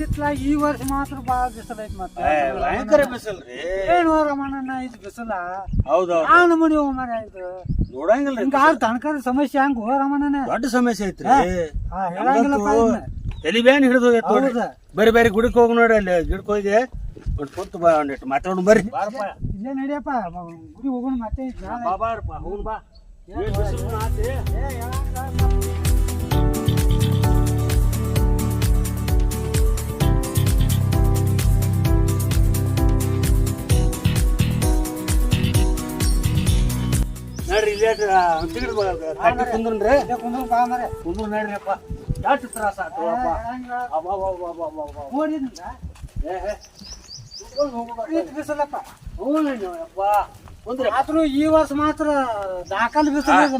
ಈ ವರ್ಷ ಮಾತ್ರ ಬಾಳ ಬಿಸಿಲು ಐತಿ ಮತ್ತೆ ಭಯಂಕರ ಬಿಸಿಲ್ರಿ ಏನು ರಮಣನ ಇದು ಬಿಸಿಲ ಹೌದೌದು ಯಾವ ನಮೂನಿ ಮರ ಇದು ನೋಡಂಗಿಲ್ಲ ಹಿಂಗ ತನಕದ ಸಮಸ್ಯೆ ಹಂಗ ಹೋ ರಮಣನ ದೊಡ್ಡ ಸಮಸ್ಯೆ ಐತ್ರಿ ಹಾ ಹೇಳಂಗಿಲ್ಲಪ್ಪ ಇದನ್ನ. ತಲಿ ಬ್ಯಾನ್ ಹಿಡಿದು ಹೋಗೈತ್ ನೋಡ್ರಿ ಹೌದಾ? ಬರಿ ಬರಿ ಗುಡಿಗೆ ಹೋಗಿ ನೋಡಿ ಅಲ್ಲಿ ಗಿಡಕ್ಕೆ ಹೋಗಿ ಒಂದ್ ಕುಂತು ಬಾ ಒಂದಿಟ್ಟು ಮಾತಾಡೋಣ ಬರ್ರಿ ಇಲ್ಲೇ ನಡಿಯಪ್ಪ ಗುಡಿ ಹೋಗೋಣ ಮತ್ತೆ ನಾಳೆ. ಬಾ ಹೋಗುನ್ ಬಾ ಏನ್ ಬಿಸಿಲು ಆತಿ? ಕುಂದ್ರು. ಕುಂದ್ರ ನೋಡ್ರಿಪ್ಪ ಎಷ್ಟು ತ್ರಾಸ ಬಿಸಿಲಪ್ಪ. ಕುಂದ್ರಿ. ಆದ್ರೂ ಈ ವರ್ಷ ಮಾತ್ರ ದಾಖಲೆ ಬಿಸಿಲು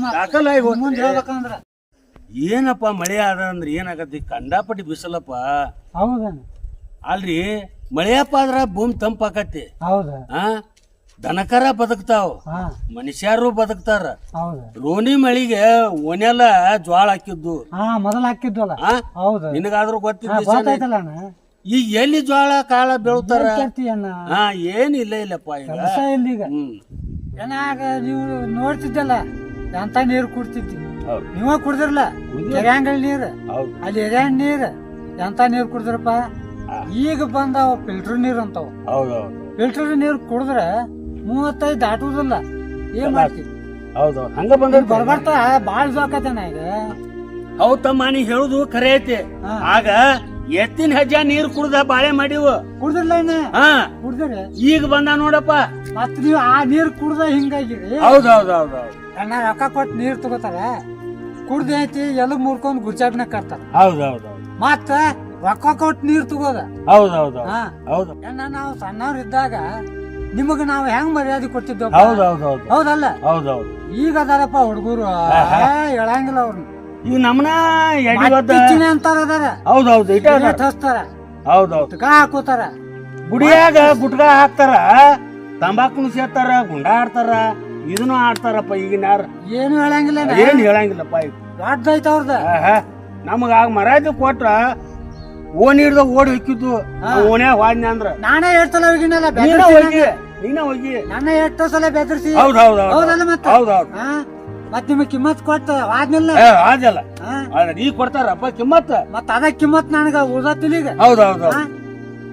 ಮುಂದೆ ಹೇಳ್ಬೇಕಂದ್ರ. ಏನಪ್ಪ ಮಳೆ ಆದ ಅಂದ್ರೆ ಏನಾಗತ್ತಿ? ಕಂಡಾಪಟ್ಟಿ ಬಿಸಲಪ್ಪ. ಹೌದ ಅಲ್ರಿ ಮಳೆಯಪ್ಪ ಆದ್ರ ಭೂಮಿ ತಂಪಾಕತ್ತೆ. ಹೌದಾ. ದನಕರ ಬದುಕ್ತಾವ. ಮನುಷ್ಯರು ಬದುಕ್ತಾರ. ಹೌದು. ರೋಣಿ ಮಳಿಗೆ ಒನೆಲ್ಲ ಜ್ವಾಳ ಹಾಕಿದ್ದು. ಹಾ ಮೊದಲ ಹಾಕಿದ್ವಲ್ಲ? ಆ? ಹೌದ. ನಿನಗಾದ್ರೂ ಗೊತ್ತಿಲ್ಲ ಗೊತ್ತಾಯ್ತಲ್ಲ ಅಣ್ಣ? ಈಗ ಎಲ್ಲಿ ಜ್ವಾಳ ಕಾಳ ಬೆಳತಾರ? ಅಣ್ಣ? ಹಾ ಏನಿಲ್ಲ ಇಲ್ಲಪ್ಪ ಈಗ. ಕೆಲಸ ಹ್ಮ್. ಏನಾಗ ನೀವು ನೋಡ್ತಿದ್ದಲ್ಲ ಎಂತ ನೀರು ಕುಡ್ತಿದ್ದಿ? ಹೌದು. ನೀವ ಕುಡ್ದಿರ್ಲ? ಕೆರೆಯಾಂಗಳ ನೀರು? ಹೌದು. ಅಲ್ಲಿ ಎರ್ಯಾನ್ ನೀರು? ಎಂತ ನೀರು ಕುಡ್ದ್ರಪ್ಪ? ಈಗ ಬಂದಾವ ಫಿಲ್ಟರ್ ನೀರು ಅಂತಾವ. ಹೌದು ಹೌದು. ಫಿಲ್ಟರ್ ನೀರು ಕುಡಿದ್ರೆ ಮೂವತ್ತೈದು ದಾಟುವುದಿಲ್ಲ. ಏನ್ ಮಾಡ್ತೀವಿ ಹೌದು ಹಂಗ ಬಂದ ಬರ್ಬರ್ತಾ ಬಾಳ ಜೋಕತನ ಈಗ. ಹೌದ್ ತಮ್ಮ ನೀ ಹೇಳುದು ಖರೆ ಐತಿ. ಆಗ ಎತ್ತಿನ ಹೆಜ್ಜೆ ನೀರ್ ಕುಡ್ದ ಬಾಳೆ ಮಾಡಿವು. ಕುಡ್ದಿಲ್ಲ ಇನ್ನ? ಹಾ. ಕುಡ್ದಿರಿ? ಈಗ ಬಂದ ನೋಡಪ್ಪ. ಮತ್ ನೀವು ಆ ನೀರ್ ಕುಡ್ದ ಹಿಂಗಾಗಿರಿ. ಹೌದ್ ಹೌದ್ ಹೌದ್ ಹೌದ್. ಅಣ್ಣ ರೊಕ್ಕ ಕೊಟ್ಟು ನೀರ್ ತಗೋತಾರ? ಕುಡ್ದ ಐತಿ ಎಲ್ಲ ಮುರ್ಕೊಂಡ್ ಗುಜಾಬ್ನ ಕಟ್ತಾರ. ಹೌದ್ ಹೌದ್ ಹೌದ್. ಮತ್ತ ರೊಕ್ಕ ಕೊಟ್ಟು ನೀರ್ ತಗೋದ? ಹೌದ್ ಹೌದ್ ಹೌದ್. ಹೌದು. ಅಣ್ಣ ನಾವು ಸಣ್ಣವ್ರ ಇದ್ದಾಗ ನಿಮಗ ನಾವು ಹೆಂಗ್ ಮರ್ಯಾದೆ ಕೊಟ್ಟಿದ್ದೇವೆ ಹೌದ್ ಹೌದ್ ಹೌದ್. ಹೌದಲ್ಲ? ಹೌದ್ ಹೌದು. ಈಗ ಅದಾರಪ್ಪ ಹುಡುಗರು. ಹೇಳಂಗಿಲ್ಲ ಅವ್ರನ್ನ ಈಗ ನಮ್ಮನ ಎಡಿ ಅಂತಾರ ಅದಾರ. ಹೌದ್ ಹೌದು ಇಟ ಹಚ್ತಾರ ಹೌದ್ ಹೌದು. ಕಾ ಹಾಕೋತಾರ ಗುಡಿಯಾಗ ಗುಟ್ಕಾ ಹಾಕ್ತಾರ. ತಂಬಾಕು ಸೇರ್ತಾರ ಗುಂಡಾ ಆಡ್ತಾರ ಇದನ್ನು ಆಡ್ತಾರಪ್ಪ ಈಗಿನ ಯಾರು? ಏನು ಹೇಳಂಗಿಲ್ಲ ಏನು ಹೇಳಂಗಿಲ್ಲಪ್ಪ ಈಗ ದೊಡ್ಡದೈತ ಅವ್ರದ. ಆಹಾ, ನಮಗ ಆಗ ಮರ್ಯಾದೆ ಕೊಟ್ರ ಓಣಿ ಹಿಡ್ದ ಓಡಿ ಹೊಕ್ಕಿದ್ದು ಓಣ್ಯಾಗ ಹೋದ್ನಿ ಅಂದ್ರ. ನಾನೇ ಹೇಳ್ತಲ್ಲ ಹೋಗಿನಲ್ಲ ನೀನ ಹೋಗಿ ನೀನ ಹೋಗಿ. ನನ್ನ ಎಷ್ಟು ಸಲ ಬೆದರ್ಸಿ. ಹೌದ್ ಹೌದ್ ಹೌದ್ ಹೌದಲ್ಲ ಮತ್ತೆ? ಹೌದ್ ಹೌದ್. ಹಾ. ಮತ್ ನಿಮಗ್ ಕಿಮ್ಮತ್ ಕೊಟ್ಟ ಆದ್ಮೇಲೆ ಆದಲ್ಲ ಈಗ ಕೊಡ್ತಾರಪ್ಪ ಕಿಮ್ಮತ್. ಮತ್ ಅದ ಕಿಮ್ಮತ್ ನನಗ ಈಗ. ಹೌದ್ ಹೌದ್ ಹೌದ್. ಹಾ?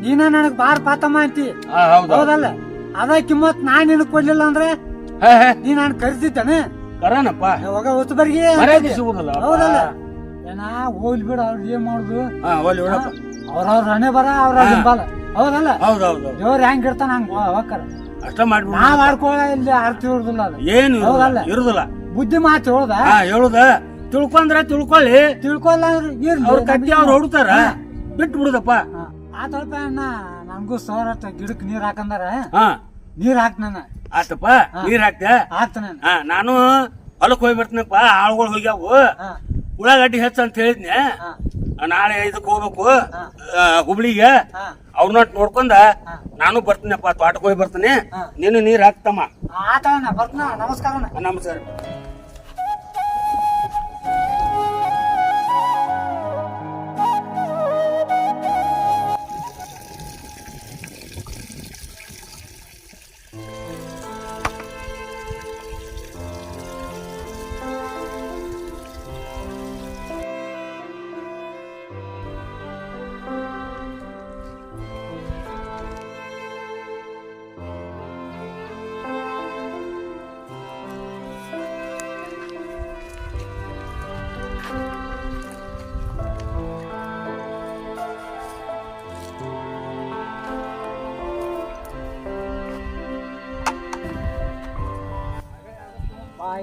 ನೀನ ನನಗ್ ಬಾರ್ ಪಾತಮ್ಮ ಅಂತಿ. ಹೌದ್ ಹೌದ್. ಹೌದಲ್ಲ? ಅದ ಕಿಮ್ಮತ್ ನಾನ್ ನಿನ್ ಕೊಡ್ಲಿಲ್ಲ ಅಂದ್ರೆ? ನೀ ನಾನು ಕರಿತಿದ್ದಾನೆ ಕರನಪ್ಪ. ಹೋಗ ಹೊಸಬರ್ಗಿ ಹೌದಲ್ಲ? ಏನ ಹೋಗ್ಲಿ ಬಿಡ ಅವ್ರ ಏನ್ ಮಾಡುದು? ಹಾ ಹೋಗ್ಲಿ ಬಿಡಪ್ಪ ಅವ್ರವ್ರ ಹಣೆ ಬರ ಅವ್ರ ಹಿಂಬಾಲ ಹೌದಲ್ಲ? ಹೌದು ಹೌದು ದೇವ್ರ ಹೆಂಗ್ ಇರ್ತಾನ ಹಂಗ ಹೋಗ್ತಾರ ಅಷ್ಟ ಮಾಡ್ಬಿಡು. ನಾವ್ ಆಡ್ಕೊಳ್ಳ ಇಲ್ಲಿ ಆರ್ತಿ ಇರುದಿಲ್ಲ ಅದು. ಏನು ಇರುದಿಲ್ಲ. ಹೌದಲ್ಲ? ಇರುದಿಲ್ಲ. ಬುದ್ಧಿ ಮಾತು ಹೇಳ್ದ? ಹಾ ಹೇಳುದ. ತಿಳ್ಕೊಂಡ್ರೆ ತಿಳ್ಕೊಳ್ಳಿ. ತಿಳ್ಕೊಲ್ಲ ಅಂದ್ರೆ ಇರ್ಲಿ. ಅವ್ರ ಕಟ್ಟಿ ಅವ್ರು ಹೊಡ್ತಾರ. ಬಿಟ್ಟು ಬಿಡುದಪ್ಪ ಹಾ. ಆ ಸ್ವಲ್ಪ ಅಣ್ಣ ನನ್ಗೂ ಸೋರ ಗಿಡಕ್ ನೀರ್ ಹಾಕಂದಾರ. ಹಾ. ನೀರ್ ಹಾಕ್ ನಾನು. ಆತಪ್ಪ ನೀರ್ ಹಾಕ್ತ? ಹಾಕ್ತಾನ ಹಾ ನಾನು ಹೊಲಕ್ ಹೋಗಿ ಬರ್ತೀನಪ್ಪ ಆಳ್ಗಳು ಹೋಗ್ಯಾವು. ಹಾ. ಉಳ್ಳಾಗಡ್ಡಿ ಹೆಚ್ಚ ಅಂತ ಹೇಳಿದ್ನೆ. ನಾಳೆ ಇದಕ್ಕೆ ಹೋಗ್ಬೇಕು. ಹುಬ್ಳಿಗೆ. ಅವ್ರನ್ನ ನೋಡ್ಕೊಂಡ ನಾನು ಬರ್ತೀನಪ್ಪ ತೋಟಕ್ಕೆ ಹೋಗಿ ಬರ್ತೀನಿ. ನೀನು ನೀರ್ ಹಾಕ್ತಮ್ಮ. ನಮಸ್ಕಾರ ನಮಸ್ಕಾರ.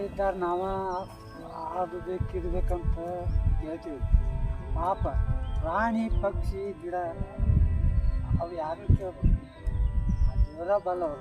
ಇದ್ದಾರ ನಾವ ಅದು ಬೇಕು ಹೇಳ್ತೀವಿ. ಪಾಪ ಪ್ರಾಣಿ, ಪಕ್ಷಿ, ಗಿಡ ಅವು ಯಾರು ಕೇಳ್ಬೇಕು ಆ ದೇವರ ಬಲ್ಲ ಅವ್ರ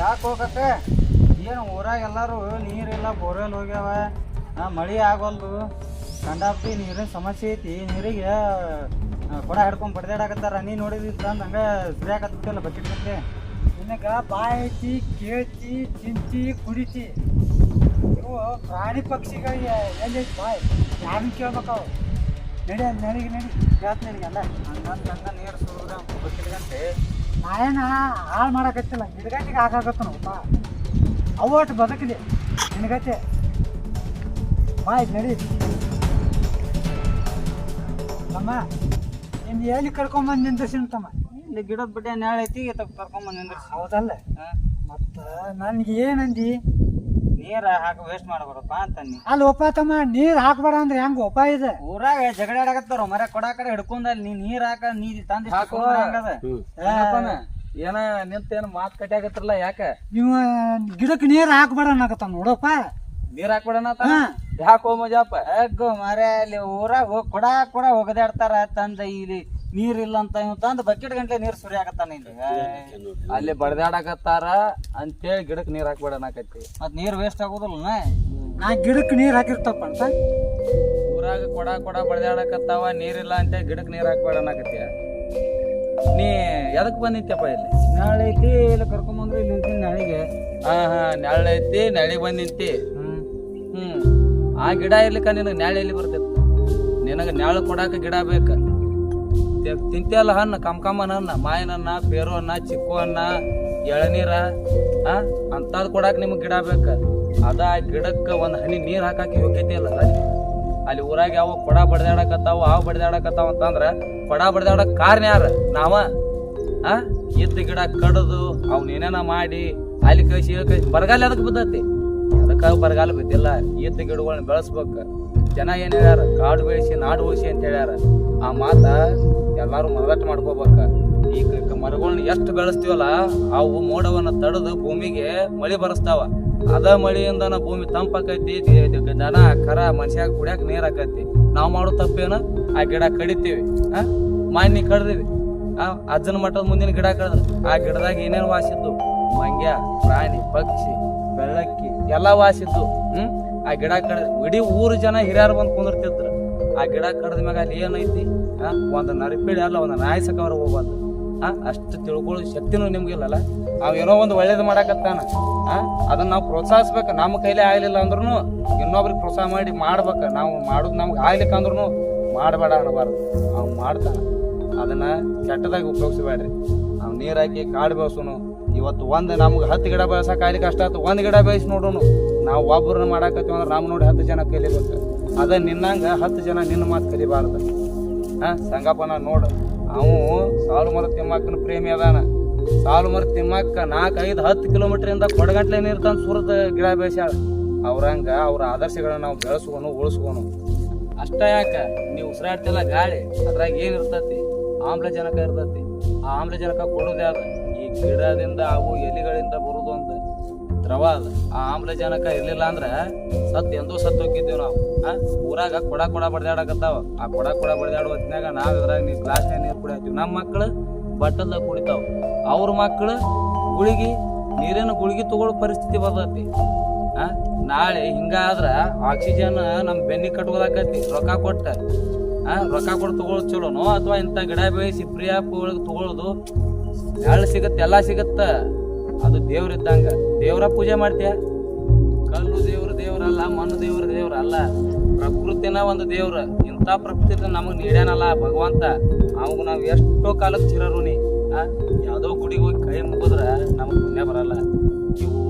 ಯಾಕೆ ಹೋಗತ್ತೆ? ಏನು ಊರಾಗ ಎಲ್ಲರೂ ನೀರಿಲ್ಲ, ಬೋರ್ವೆಲ್ ಹೋಗ್ಯಾವ ಮಳೆ ಆಗೋಲ್ದು ಕಂಡಾಪಿ ನೀರಿನ ಸಮಸ್ಯೆ ಐತಿ, ನೀರಿಗೆ ಕೊಡ ಹಿಡ್ಕೊಂಡು ಬಡ್ದಾಡಕತ್ತಾರ. ನೀ ನೋಡಿದ್ರ ಅಂದ ಹಂಗ ಸುರಿಯಾಕತ್ತಿಲ್ಲ ಬಕೆಟ್ ಮತ್ತೆ ನಿನಗ ಬಾಯಿ ಕೇಳ್ತಿ, ತಿಂತಿ, ಕುಡಿತಿ. ಇವು ಪ್ರಾಣಿ ಪಕ್ಷಿಗಳಿಗೆ ಎಲ್ಲಿ ಬಾಯ್? ಯಾರು ಕೇಳ್ಬೇಕಾವು ನಡಿ ಅಲ್ಲಿ ನಡಿಗೆ ನಡಿ. ಹೇಳ್ತ ನನಗೆಲ್ಲ ಹಂಗಂತ ಹಂಗ ನೀರು ಬಕೆಟ್ ಗಂಟೆ ನಾಯೇನ ಹಾಳು ಮಾಡಕತ್ತಿಲ್ಲ. ಗಿಡಗಂಟಿಗೆ ಹಾಕಾಕತ್ತ ನಾವು ಅವಟ್ಟು ಬದುಕಿದೆ. ನಿನಗತ್ತೆ. ಬಾಯ್ ನಡಿ. ತಮ್ಮ ನಿನ್ನ ಎಲ್ಲಿ ಕರ್ಕೊಂಬಂದು ನಿಂದಿರ್ಸಿನ ತಮ್ಮ? ಇಲ್ಲಿ ಗಿಡದ ಬಿಟ್ಟೆ ನ್ಯಾಳ ಐತಿ ಕರ್ಕೊಂಬಂದು ನಿಂದಿರ್ಸಿ. ಹೌದಲ್ಲ. ಮತ್ತೆ ನನಗೆ ಏನಂದಿ ನೀರ ಹಾಕಿ ವೇಸ್ಟ್ ಮಾಡ್ಬಾರಪ್ಪ ಅಂತನ್ನಿ ಅಲ್ಲಿ ಒಪ್ಪ ತಮ್ಮ ನೀರ್ ಹಾಕ್ಬೇಡ ಅಂದ್ರೆ ಹೆಂಗ ಒಪ್ಪ ಇದೆ? ಊರಾಗ ಜಗಳ ಆಡಕತ್ತಾರ ಮರ ಕೊಡ ಕಡೆ ಹಿಡ್ಕೊಂಡ್ ಅಲ್ಲಿ ನೀ ನೀರ್ ಹಾಕ ನೀ ತಂದಿ ಹಾಕೋ. ನಿಂತ ಏನ ನಿಂತೇನ ಮಾತ್ ಆಗತ್ತಲ್ಲ ಯಾಕ? ನೀವು ಗಿಡಕ್ಕೆ ನೀರ್ ಹಾಕ್ಬೇಡ ಅನ್ನಕತ್ತ ನೋಡಪ್ಪ. ನೀರ್ ಹಾಕ್ಬಿಡಣ ಹಾ. ಯಾಕೋ ಮಜಾಪ? ಅಗ್ಗೋ ಮರ ಅಲ್ಲಿ ಊರಾಗ ಹೋಗ್ ಕೊಡ ಕೊಡ ಒಗದಾಡ್ತಾರ ತಂದ ಇಲ್ಲಿ. ನೀರಿಲ್ಲ ಅಂತ ಅಂತ ತಂದ ಬಕೆಟ್ ಗಂಟ್ಲೆ ನೀರ್ ಸುರಿ ಆಗತ್ತಾನ ಇಲ್ಲಿ. ಅಲ್ಲಿ ಬಡದಾಡಕತ್ತಾರ ಅಂತೇಳಿ ಗಿಡಕ್ ನೀರ್ ಹಾಕ್ಬಿಡಣಕತ್ತಿ ಮತ್ ನೀರ್ ವೇಸ್ಟ್ ಆಗೋದಿಲ್ಲ ನಾ. ಗಿಡಕ್ಕೆ ನೀರ್ ಹಾಕಿರ್ತಪ್ಪ ಅಂತ. ಊರಾಗ ಕೊಡ ಕೊಡ ಬಡದಾಡಕತ್ತಾವ ನೀರಿಲ್ಲ ಅಂತ ಗಿಡಕ್ ನೀರ್ ನಾಕತ್ತಿ ನೀ ಎದಕ್ ಬಂದಿತ್ತಪ್ಪ ಇಲ್ಲಿ? ನಾಳೆ ಐತಿ ಇಲ್ಲಿ ಕರ್ಕೊಂಬಂದ್ರೆ ಇಲ್ಲಿ ನಿಂತಿ ನಾಳೆಗೆ. ಹಾ ಹಾ ನಾಳೆ ಐತಿ ನೆಳಿಗ್ ಬಂದಿಂತಿ ಹ್ಮ್. ಹ್ಮ್. ಆ ಗಿಡ ಇರ್ಲಿಕ್ಕ ನಿನಗೆ ನಾಳೆ ಎಲ್ಲಿ ಬರ್ತಿತ್ತು ನಿನಗ ನಾಳೆ ಕೊಡಾಕ ಗಿಡ ಬೇಕ. ತಿ- ತಿಂತಿಯಲ್ಲ ಹಣ್ಣು ಹಣ್ಣ, ಮಾವಿನ ಅನ್ನ ಪೇರು ಅನ್ನ ಚಿಕ್ಕು ಅನ್ನ ಎಳನೀರ, ಆ? ಅಂತದ್ ಕೊಡಾಕ ನಿಮಗ್ ಗಿಡ ಬೇಕ. ಅದ ಆ ಗಿಡಕ್ಕ ಒಂದ್ ಹನಿ ನೀರ್ ಹಾಕಕ್ಕೆ ಯೋಗ್ಯತೆ ಇಲ್ಲ. ಅಲ್ಲಿ ಊರಾಗ ಯಾವ ಕೊಡ ಬಡ್ದಾಡಕತ್ತಾವ, ಹಾವು ಬಡ್ದಾಡಕತ್ತಾವ ಅಂತಂದ್ರ ಕೊಡ ಬಡ್ದಾಡಕ್ ಕಾರಣ ಯಾರ? ನಾವ. ಆ? ಇದ್ದ ಗಿಡ ಕಡದು ಅವ್ನ ಏನೇನ ಮಾಡಿ ಅಲ್ಲಿ ಕಳಿಸಿ ಬರಗಾಲ ಅದಕ್ಕೆ ಬಿದ್ದತಿ? ಅದಕ್ಕ ಬರಗಾಲ ಬಿದ್ದಿಲ್ಲ. ಇದ್ದ ಗಿಡಗಳನ್ನ ಬೆಳೆಸ್ಬೇಕು. ಜನ ಏನ್ ಹೇಳ್ಯಾರ? ಕಾಡು ಬೆಳೆಸಿ, ನಾಡು ಉಳಿಸಿ ಅಂತ ಹೇಳ್ಯಾರ. ಆ ಮಾತ ಎಲ್ಲಾರು ಮನದಟ್ಟು ಮಾಡ್ಕೋಬೇಕ. ಕ- ಮರಗಳನ್ನ ಎಷ್ಟು ಬೆಳೆಸ್ತೀವಲ್ಲ, ಅವು ಮೋಡವನ್ನ ತಡೆದು ಭೂಮಿಗೆ ಮಳಿ ಬರಸ್ತಾವ. ಅದ ಮಳಿಯಿಂದನ ಭೂಮಿ ತಂಪಾಕೈತಿ ದನ, ಕರ, ಮನುಷ್ಯಾಗ ಕುಡಿಯಾಕ ನೀರ್ ಆಕೈತಿ. ನಾವು ಮಾಡೋ ತಪ್ಪೇನ? ಆ ಗಿಡ ಕಡಿತೀವಿ. ಆ? ಮಾನ್ಯ ಕಡ್ದಿವಿ. ಆ, ಅಜ್ಜನ ಮಠದ ಮುಂದಿನ ಗಿಡ ಕಡ್ದ ಆ ಗಿಡದಾಗ ಏನೇನು ವಾಸಿದ್ದು ಮಂಗ್ಯ, ಪ್ರಾಣಿ, ಪಕ್ಷಿ, ಬೆಳ್ಳಕ್ಕಿ, ಎಲ್ಲ ವಾಸಿದ್ದು ಹ್ಮ್? ಆ ಗಿಡ ಕಡ್ದ ಇಡೀ ಊರು ಜನ ಹಿರಿಯರು ಬಂದು ಕುಂದಿರ್ತಿದ್ರು. ಆ ಗಿಡ ಕಡ್ದ ಮ್ಯಾಗ ಅಲ್ಲಿ ಏನೈತಿ ಒಂದು ನರಿಪಿಡಿ ಅಲ್ಲ, ಒಂದು ನಾಯಿ ಸಕವ್ರ ಹೋಗ್ಬಂದು ಆ, ಅಷ್ಟು ತಿಳ್ಕೊಳ್ಳೋ ಶಕ್ತಿನೂ ನಿಮ್ಗಿಲ್ಲಲ್ಲ ಅವ್ ಏನೋ ಒಂದು ಒಳ್ಳೇದು ಮಾಡಾಕತ್ತಾನ ಅದನ್ನ ನಾವು ಪ್ರೋತ್ಸಾಹಿಸ್ಬೇಕು. ನಮ್ಮ ಕೈಲೇ ಆಗಲಿಲ್ಲ ಅಂದ್ರೂ ಇನ್ನೊಬ್ರಿಗೆ ಪ್ರೋತ್ಸಾಹ ಮಾಡಿ ಮಾಡ್ಬೇಕು. ನಾವು ಮಾಡೋದು ನಮ್ಗೆ ಆಗ್ಲಿಕ್ಕೆ ಅಂದ್ರೂ ಮಾಡಬೇಡ ಅನ್ನಬಾರ್ದು ಅವ್ನು ಮಾಡ್ತಾನ. ಅದನ್ನ ಕೆಟ್ಟದಾಗಿ ಉಪಯೋಗಿಸ್ಬೇಡ್ರಿ. ನಾವು ನೀರ್ ಹಾಕಿ ಕಾಡು ಬೆಳೆಸೋನು. ಇವತ್ತು ಒಂದು ನಮ್ಗೆ ಹತ್ತು ಗಿಡ ಬೆಳೆಸೋಕೆ ಆಗ್ಲಿಕ್ಕೆ ಅಷ್ಟ ಒಂದು ಗಿಡ ಬೆಳೆಸಿ ನೋಡೋನು. ನಾವು ಒಬ್ಬರನ್ನ ಮಾಡಾಕತ್ತೀವಿ ಅಂದ್ರೆ ನಮ್ಮ ನೋಡಿ ಹತ್ತು ಜನ ಕಲಿಬೇಕು ಅದ ನಿನ್ನಂಗ ಹತ್ತು ಜನ ನಿನ್ನ ಮಾತು ಕಲಿಬಾರ್ದು ಹಾ, ಸಂಗಪ್ಪನ ನೋಡು. ಅವು ಸಾಲು ಮರ ತಿಮ್ಮಕ್ಕನ ಪ್ರೇಮಿ ಅದಾನ. ಸಾಲು ಮರ ತಿಮ್ಮಕ್ಕ ನಾಲ್ಕೈದು ಹತ್ತು ಕಿಲೋಮೀಟ್ರಿಂದ ಕೊಡಗಂಟ್ಲೆ ನೀರ್ತಾನ ಸುರದ ಗಿಡ ಬೆಳೆಸ್ಯಾಳ. ಅವ್ರಂಗ ಅವ್ರ ಆದರ್ಶಗಳನ್ನ ನಾವು ಬೆಳೆಸ್ಕೊನು, ಉಳಿಸ್ಕೊನು. ಅಷ್ಟ ಯಾಕ? ನೀವು ಉಸಿರಾಡ್ತಿಲ್ಲ ಗಾಳಿ. ಅದ್ರಾಗ ಏನು ಇರ್ತತಿ? ಆಮ್ಲಜನಕ ಇರ್ತತಿ. ಆ ಆಮ್ಲಜನಕ ಕೊಡೋದೇ ಅದ. ಈ ಗಿಡದಿಂದ ಅವು ಎಲೆಗಳಿಂದ ಬರುದು ಒಂದು ದ್ರವ ಅದ ಆ ಆಮ್ಲಜನಕ ಇರ್ಲಿಲ್ಲ ಅಂದ್ರ ಸತ್ ಎಂದೂ ಸತ್ತು ಹೋಗಿದ್ದೀವಿ ನಾವು. ಊರಾಗ ಕೊಡ ಕೊಡ ಬಡ್ದಾಡಕತ್ತಾವ. ಆ ಕೊಡ ಕೊಡ ಬಡ್ದಾಡೋ ಹೊತ್ತಿನಾಗ ನಾವ್ ಇದ್ರಾಗ ನೀರ್ ಗ್ಲಾಸ್ ನೀರು ಕುಡಿಯತ್ತೀವಿ. ನಮ್ಮ ಮಕ್ಕಳು ಬಟ್ಟಲ್ದಾಗ ಕುಡಿತಾವ. ಅವ್ರ ಮಕ್ಕಳು ಗುಳಿಗಿ ನೀರಿನ ಗುಳಿಗಿ ತಗೊಳ್ಳೋ ಪರಿಸ್ಥಿತಿ ಬರ್ತೈತಿ. ನಾಳೆ ಹಿಂಗಾದ್ರ ಆಕ್ಸಿಜನ್ ನಮ್ಮ ಬೆನ್ನಿಗೆ ಕಟ್ಕೋದಾಕತಿ ರೊಕ್ಕ ಕೊಟ್ಟ. ರೊಕ್ಕ ಕೊಟ್ಟು ತಗೊಳ್ಳೋದು ಚಲೋನೋ? ಅಥವಾ ಇಂಥ ಗಿಡ ಬೆಳೆಸಿ ಪ್ರಿಯಾಪ್ ತಗೊಳ್ಳೋದು ಎಳ್ಳು ಸಿಗತ್ತೆ? ಎಲ್ಲ ಸಿಗತ್ತ? ಅದು ದೇವ್ರ ಇದ್ದಂಗ. ದೇವ್ರ ಪೂಜೆ ಮಾಡ್ತೀಯ? ಕಲ್ಲು ದೇವ್ರ ದೇವ್ರಲ್ಲ, ಮಣ್ಣು ದೇವ್ರ ದೇವ್ರ ಅಲ್ಲ ಪ್ರಕೃತಿನ ಒಂದು ದೇವ್ರ. ಇಂಥ ಪ್ರಕೃತಿ ನಮಗ್ ನೀಡ್ಯಾನಲ್ಲ ಭಗವಂತ. ಅವಾಗ ನಾವು ಎಷ್ಟೋ ಕಾಲಕ್ಕೆ ಚಿರರು ನೀ ಯಾವ್ದೋ ಗುಡಿಗೆ ಹೋಗಿ ಕೈ ಮುಗಿದ್ರೆ ನಮಗ್ ಪುಣ್ಯ ಬರಲ್ಲ. ಇವು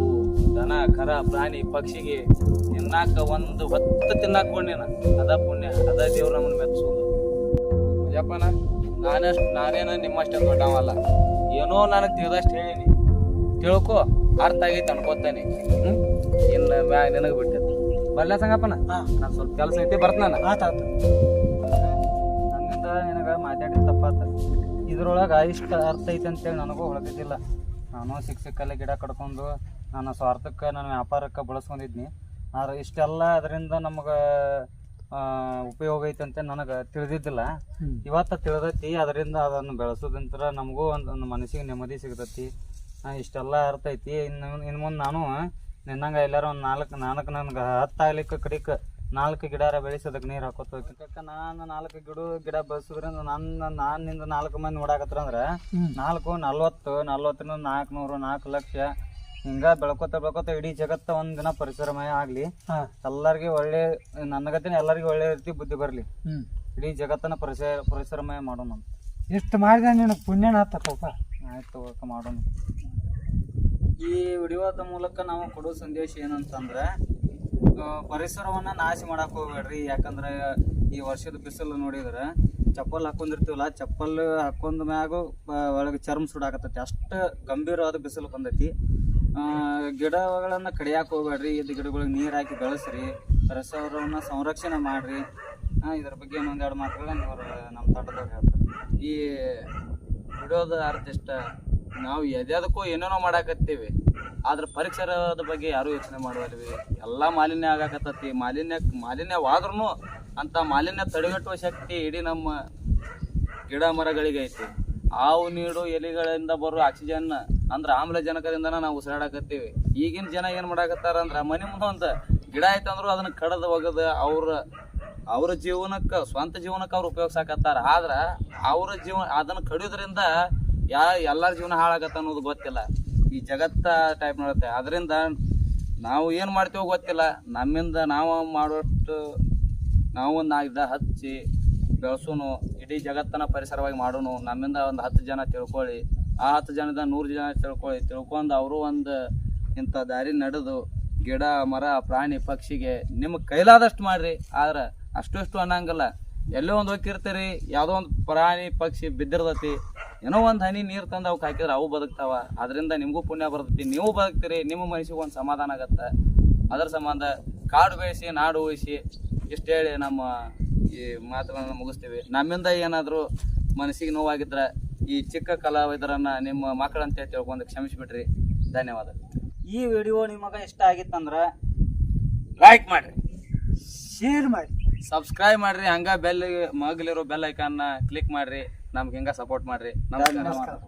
ದನ, ಕರ, ಪ್ರಾಣಿ, ಪಕ್ಷಿಗೆ ತಿನ್ನಾಕ ಒಂದು ಹೊತ್ತು ತಿನ್ನಾಕ ಕೊಂಡಿನ ಅದ ಪುಣ್ಯ, ಅದ ದೇವ್ರ ನಮ್ಮನ್ನ ಮೆಚ್ಚೋದು ಮುಜಪ್ಪನ ನಾನಷ್ಟು, ನಾನೇನ ನಿಮ್ಮಷ್ಟೇ ದೊಡ್ಡವಲ್ಲ ಏನೋ ನನಗೆ ತಿಳಿದಷ್ಟು ಹೇಳಿನಿ. ತಿಳ್ಕೊ ಅರ್ಥ ಆಗೈತೆ ಅನ್ಕೋತಾನೆ. ಇನ್ನು ಮ್ಯಾಗ ನಿನಗೆ ಬಿಟ್ಟೈತಿ ಬರ್ಲ ಸಂಗಪ್ಪನ. ನಾನು ಸ್ವಲ್ಪ ಕೆಲಸ ಐತಿ ಬರ್ತಾನ ನನ್ನಿಂದ ನಿನಗೆ ಮಾತಾಡಿದ ತಪ್ಪಾತ. ಇದ್ರೊಳಗೆ ಇಷ್ಟ ಅರ್ಥ ಐತೆ ಅಂತೇಳಿ ನನಗೂ ಹೊಳದಿದ್ದಿಲ್ಲ ನಾನು ಸಿಕ್ಕ ಸಿಕ್ಕಲ್ಲೇ ಗಿಡ ಕಡ್ಕೊಂಡು ನನ್ನ ಸ್ವಾರ್ಥಕ್ಕೆ ನನ್ನ ವ್ಯಾಪಾರಕ್ಕೆ ಬಳಸ್ಕೊಂಡಿದ್ನಿ. ಆದ್ರೆ ಇಷ್ಟೆಲ್ಲ ಅದರಿಂದ ನಮಗೆ ಉಪಯೋಗ ಐತೆ ಅಂತ ನನಗೆ ತಿಳಿದಿದ್ದಿಲ್ಲ. ಇವತ್ತು ತಿಳಿದೈತಿ ಅದರಿಂದ ಅದನ್ನು ಬೆಳೆಸೋದಂತರ ನಮಗೂ ಒಂದು ಮನಸ್ಸಿಗೆ ನೆಮ್ಮದಿ ಸಿಗ್ತೈತಿ. ಇಷ್ಟೆಲ್ಲ ಅರ್ಥ ಐತಿ. ಇನ್ನು ಇನ್ನು ಮುಂದೆ ನಾನು ನಿನ್ನಂಗ ಎಲ್ಲಾರು ಒಂದು ನಾಲ್ಕು ನಾಲ್ಕು ನನ್ಗೆ ಹತ್ತು ಆಗ್ಲಿಕ್ಕೆ ಕಡಿಕ ನಾಲ್ಕು ಗಿಡಾರ ಬೆಳೆಸೋದಕ್ಕೆ ನೀರು ಹಾಕೋತ ನಾನು ನಾಲ್ಕು ಗಿಡ ಗಿಡ ಬೆಳೆಸೋದ್ರಿಂದ ನನ್ನ ನಾನಿಂದ ನಾಲ್ಕು ಮಂದಿ ನೋಡಾಕತ್ರ ಅಂದ್ರೆ. ನಾಲ್ಕು ನಲ್ವತ್ತು ನಲ್ವತ್ತರಿಂದ ನಾಲ್ಕುನೂರು ನಾಲ್ಕು ಲಕ್ಷ ಹಿಂಗ ಬೆಳ್ಕೊತ ಬೆಳ್ಕೊತ ಇಡೀ ಜಗತ್ತ ಒಂದ್ ದಿನ ಪರಿಸರಮಯ ಆಗ್ಲಿ. ಎಲ್ಲರಿಗೆ ಒಳ್ಳೆ ನನ್ನಗತ್ತಿನ ಎಲ್ಲರಿಗೂ ಒಳ್ಳೆ ರೀತಿ ಬುದ್ಧಿ ಬರ್ಲಿ. ಇಡೀ ಜಗತ್ತನ್ನ ಪರಿಸರ ಪರಿಸರಮಯ ಮಾಡೋಣ. ಇಷ್ಟು ಮಾಡಿದ ನಿನಗೆ ಪುಣ್ಯನ ಹತ್ತಪ್ಪ. ಆಯ್ತು ಮಾಡೋಣ ಈ ವಿಡಿಯೋದ ಮೂಲಕ ನಾವು ಕೊಡೋ ಸಂದೇಶ ಏನಂತಂದ್ರೆ ಪರಿಸರವನ್ನು ನಾಶ ಮಾಡಕ್ ಹೋಗ್ಬೇಡ್ರಿ. ಯಾಕಂದ್ರೆ ಈ ವರ್ಷದ ಬಿಸಿಲು ನೋಡಿದ್ರೆ ಚಪ್ಪಲ್ ಹಾಕೊಂಡಿರ್ತೀವಲ್ಲ, ಚಪ್ಪಲ್ ಹಾಕೊಂಡ ಮ್ಯಾಗು ಒಳಗೆ ಚರ್ಮ ಸುಡಾಕತ್ತೈತಿ. ಅಷ್ಟು ಗಂಭೀರವಾದ ಬಿಸಿಲು ಬಂದೈತಿ. ಗಿಡಗಳನ್ನು ಕಡಿಯಾಕ ಹೋಗ್ಬೇಡ್ರಿ. ಇದು ಗಿಡಗಳಿಗೆ ನೀರು ಹಾಕಿ ಬೆಳೆಸ್ರಿ. ಪರಿಸರವನ್ನ ಸಂರಕ್ಷಣೆ ಮಾಡ್ರಿ. ಇದ್ರ ಬಗ್ಗೆ ಇನ್ನೊಂದೆರಡು ಮಾತುಗಳನ್ನ ಇವರು ನಮ್ಮ ತೋಟದವ್ರು ಹೇಳ್ತಾರೆ. ಈ ವಿಡಿಯೋದ ಅರ್ಥ ನಾವು ಎದ್ಯಾದಕ್ಕೂ ಏನೇನೋ ಮಾಡಾಕತ್ತೀವಿ, ಆದ್ರೆ ಪರಿಸರದ ಬಗ್ಗೆ ಯಾರು ಯೋಚನೆ ಮಾಡುವಲ್ವಿ. ಎಲ್ಲ ಮಾಲಿನ್ಯ ಆಗಾಕತ್ತತಿ. ಮಾಲಿನ್ಯ ಮಾಲಿನ್ಯವಾದ್ರೂ ಅಂತ ಮಾಲಿನ್ಯ ತಡೆಗಟ್ಟುವ ಶಕ್ತಿ ಇಡೀ ನಮ್ಮ ಗಿಡ ಮರಗಳಿಗೆ ಐತಿ. ಹಾವು ನೀಡು ಎಲೆಗಳಿಂದ ಬರೋ ಆಕ್ಸಿಜನ್ ಅಂದ್ರೆ ಆಮ್ಲಜನಕದಿಂದನ ನಾವು ಉಸಿರಾಡಕತ್ತೀವಿ. ಈಗಿನ ಜನ ಏನ್ ಮಾಡಾಕತ್ತಾರ ಅಂದ್ರೆ ಮನೆ ಮುಂದೆ ಒಂದು ಗಿಡ ಆಯ್ತಂದ್ರು ಅದನ್ನ ಕಡದ ಒಗದ ಅವ್ರ ಅವ್ರ ಜೀವನಕ್ಕೆ, ಸ್ವಂತ ಜೀವನಕ್ಕೆ ಅವ್ರು ಉಪಯೋಗಿಸಾಕತ್ತಾರ. ಆದ್ರ ಅವ್ರ ಜೀವನ ಅದನ್ನ ಕಡಿಯೋದ್ರಿಂದ ಯಾ ಎಲ್ಲರ ಜೀವನ ಹಾಳಾಗತ್ತ ಅನ್ನೋದು ಗೊತ್ತಿಲ್ಲ. ಈ ಜಗತ್ತ ಟೈಪ್ ನೋಡುತ್ತೆ. ಅದರಿಂದ ನಾವು ಏನು ಮಾಡ್ತೀವೋ ಗೊತ್ತಿಲ್ಲ. ನಮ್ಮಿಂದ ನಾವು ಮಾಡೋಷ್ಟು ನಾವು ಒಂದು ನಾಲ್ಕು ಹಚ್ಚಿ ಬೆಳೆಸೋನು, ಇಡೀ ಜಗತ್ತನ್ನ ಪರಿಸರವಾಗಿ ಮಾಡೋನು, ನಮ್ಮಿಂದ ಒಂದು ಹತ್ತು ಜನ ತಿಳ್ಕೊಳ್ಳಿ. ಆ ಹತ್ತು ಜನದ ನೂರು ಜನ ತಿಳ್ಕೊಳ್ಳಿ. ತಿಳ್ಕೊಂಡು ಅವರು ಒಂದು ಇಂಥ ದಾರಿ ನಡೆದು ಗಿಡ, ಮರ, ಪ್ರಾಣಿ, ಪಕ್ಷಿಗೆ ನಿಮ್ಮ ಕೈಲಾದಷ್ಟು ಮಾಡಿರಿ. ಆದ್ರೆ ಅಷ್ಟು ಅಷ್ಟು ಅನ್ನಂಗಿಲ್ಲ. ಎಲ್ಲೋ ಒಂದು ಹೋಗಿರ್ತೀರಿ ಯಾವುದೋ ಒಂದು ಪ್ರಾಣಿ, ಪಕ್ಷಿ ಬಿದ್ದಿರ್ತೈತಿ. ಏನೋ ಒಂದು ಹನಿ ನೀರು ತಂದು ಅವಕ್ಕೆ ಹಾಕಿದ್ರೆ ಅವು ಬದುಕ್ತಾವ. ಅದರಿಂದ ನಿಮಗೂ ಪುಣ್ಯ ಬರ್ತೈತಿ. ನೀವು ಬದುಕ್ತೀರಿ ನಿಮ್ಮ ಮನಸ್ಸಿಗೆ ಒಂದು ಸಮಾಧಾನ ಆಗತ್ತೆ. ಅದರ ಸಂಬಂಧ ಕಾಡು ಬೆಳೆಸಿ ನಾಡು ಉಳಿಸಿ ಇಷ್ಟು ಹೇಳಿ ನಮ್ಮ ಈ ಮಾತುಗಳನ್ನು ಮುಗಿಸ್ತೀವಿ. ನಮ್ಮಿಂದ ಏನಾದರೂ ಮನಸ್ಸಿಗೆ ನೋವಾಗಿದ್ರೆ ಈ ಚಿಕ್ಕ ಕಲಾವಿದರನ್ನ ನಿಮ್ಮ ಮಕ್ಕಳಂತ ತಿಳ್ಕೊಂಡು ಕ್ಷಮಿಸಿಬಿಟ್ರಿ ಧನ್ಯವಾದ. ಈ ವಿಡಿಯೋ ನಿಮಗೆ ಇಷ್ಟ ಆಗಿತ್ತಂದ್ರೆ ಲೈಕ್ ಮಾಡಿರಿ. ಶೇರ್ ಮಾಡಿ ಸಬ್ಸ್ಕ್ರೈಬ್ ಮಾಡಿರಿ. ಹಂಗೆ ಬೆಲ್ ಮಗಲಿರೋ ಬೆಲ್ ಐಕಾನ್ನ ಕ್ಲಿಕ್ ಮಾಡ್ರಿ. ನಮ್ಗೆ ಹಿಂಗ ಸಪೋರ್ಟ್ ಮಾಡ್ರಿ. ನಮಸ್ಕಾರ.